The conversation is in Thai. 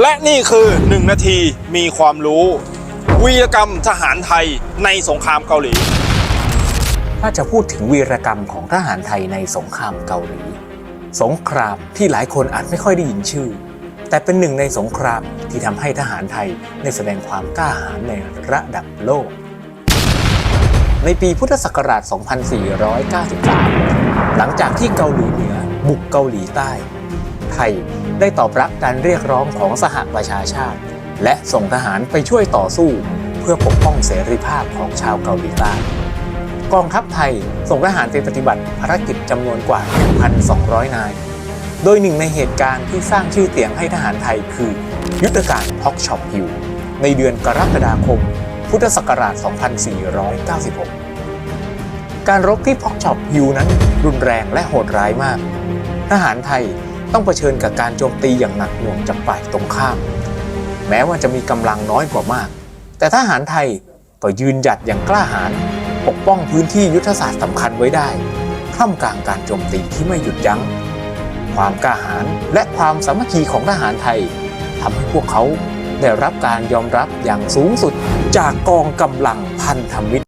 และนี่คือหนึ่งนาทีมีความรู้วีรกรรมทหารไทยในสงครามเกาหลี ถ้าจะพูดถึงวีรกรรมของทหารไทยในสงครามเกาหลี สงครามที่หลายคนอาจไม่ค่อยได้ยินชื่อ แต่เป็นหนึ่งในสงครามที่ทำให้ทหารไทยได้แสดงความกล้าหาญในระดับโลก ในปีพุทธศักราช 2493 หลังจากที่เกาหลีเหนือบุกเกาหลีใต้ ไทย ได้ตอบรับการเรียกร้องของสหประชาชาติ และส่งทหารไปช่วยต่อสู้ เพื่อปกป้องเสรีภาพของชาวเกาหลีใต้กองทัพไทยส่งทหารไปปฏิบัติภารกิจจำนวนกว่า 1,200 นาย โดยหนึ่งในเหตุการณ์ที่สร้างชื่อเสียงให้ทหารไทยคือ ยุทธการฮอกช็อปฮิลในเดือนกรกฎาคม พุทธศักราช 2496 การรบที่พ็อกช็อปฮิลนั้นรุนแรงและโหดร้ายมาก ทหารไทย ต้องเผชิญกับการโจมตีอย่างหนักหน่วงจากฝ่ายตรงข้าม แม้ว่าจะมีกำลังน้อยกว่ามาก แต่ทหารไทยก็ยืนหยัดอย่างกล้าหาญปกป้องพื้นที่ยุทธศาสตร์สำคัญไว้ได้ท่ามกลางการโจมตีที่ไม่หยุดยัง้ง ความกล้าหาญและความสามัคคีของทหารไทยทำให้พวกเขาได้รับการยอมรับอย่างสูงสุดจากกองกำลังพันธมิตร